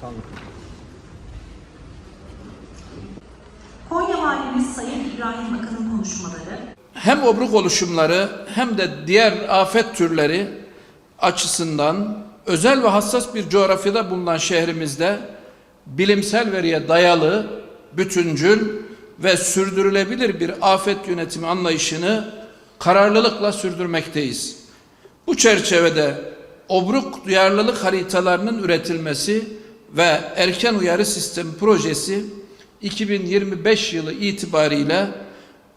Sağ olun. Konya Valimiz Sayın İbrahim Akın'ın konuşmaları, hem obruk oluşumları hem de diğer afet türleri açısından özel ve hassas bir coğrafyada bulunan şehrimizde bilimsel veriye dayalı, bütüncül ve sürdürülebilir bir afet yönetimi anlayışını kararlılıkla sürdürmekteyiz. Bu çerçevede obruk duyarlılık haritalarının üretilmesi ve erken uyarı sistemi projesi 2025 yılı itibariyle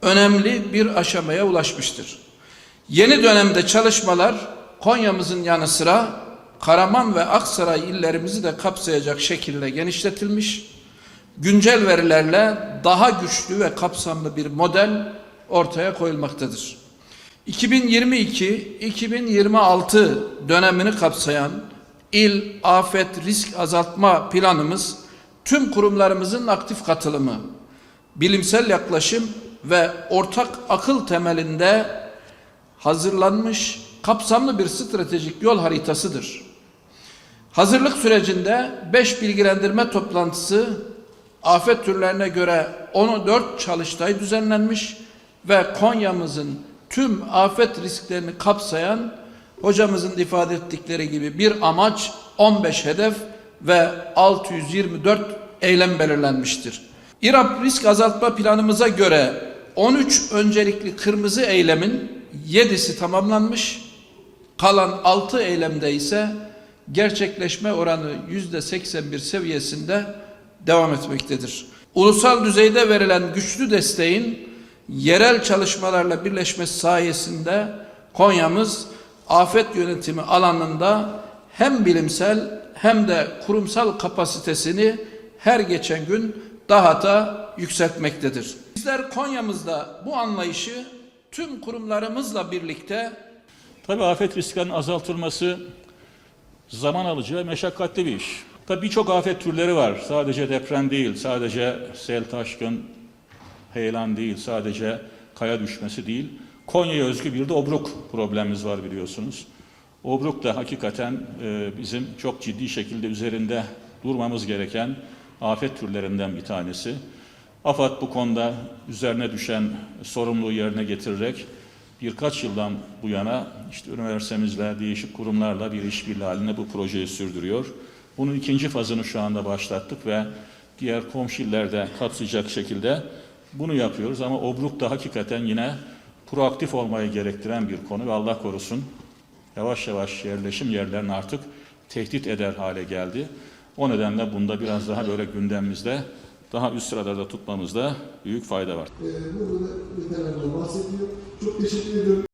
önemli bir aşamaya ulaşmıştır. Yeni dönemde çalışmalar Konya'mızın yanı sıra Karaman ve Aksaray illerimizi de kapsayacak şekilde genişletilmiş, güncel verilerle daha güçlü ve kapsamlı bir model ortaya koyulmaktadır. 2022-2026 dönemini kapsayan il afet risk azaltma planımız tüm kurumlarımızın aktif katılımı, bilimsel yaklaşım ve ortak akıl temelinde hazırlanmış kapsamlı bir stratejik yol haritasıdır. Hazırlık sürecinde 5 bilgilendirme toplantısı afet türlerine göre 14 çalıştay düzenlenmiş ve Konya'mızın tüm afet risklerini kapsayan hocamızın ifade ettikleri gibi bir amaç 15 hedef ve 624 eylem belirlenmiştir. İRAP risk azaltma planımıza göre 13 öncelikli kırmızı eylemin 7'si tamamlanmış, kalan 6 eylemde ise gerçekleşme oranı %81 seviyesinde devam etmektedir. Ulusal düzeyde verilen güçlü desteğin yerel çalışmalarla birleşmesi sayesinde Konya'mız afet yönetimi alanında hem bilimsel hem de kurumsal kapasitesini her geçen gün daha da yükseltmektedir. Bizler Konya'mızda bu anlayışı tüm kurumlarımızla birlikte Tabii afet riskinin azaltılması zaman alıcı ve meşakkatli bir iş. Tabii birçok afet türleri var. Sadece deprem değil, sadece sel taşkın, heyelan değil, sadece kaya düşmesi değil. Konya'ya özgü bir de obruk problemimiz var biliyorsunuz. Obruk da hakikaten e, bizim çok ciddi şekilde üzerinde durmamız gereken afet türlerinden bir tanesi. AFAD bu konuda üzerine düşen sorumluluğu yerine getirerek birkaç yıldan bu yana işte üniversitemizle, değişik kurumlarla bir işbirliği halinde bu projeyi sürdürüyor. Bunun ikinci fazını şu anda başlattık ve diğer komşu illerde kapsayacak şekilde bunu yapıyoruz. Ama obruk da hakikaten yine proaktif olmayı gerektiren bir konu ve Allah korusun yavaş yavaş yerleşim yerlerini artık tehdit eder hale geldi. O nedenle bunda biraz daha böyle gündemimizde daha üst sıralarda tutmamızda büyük fayda var. Ee, burada da bahsediyor. Çok teşekkür ediyorum.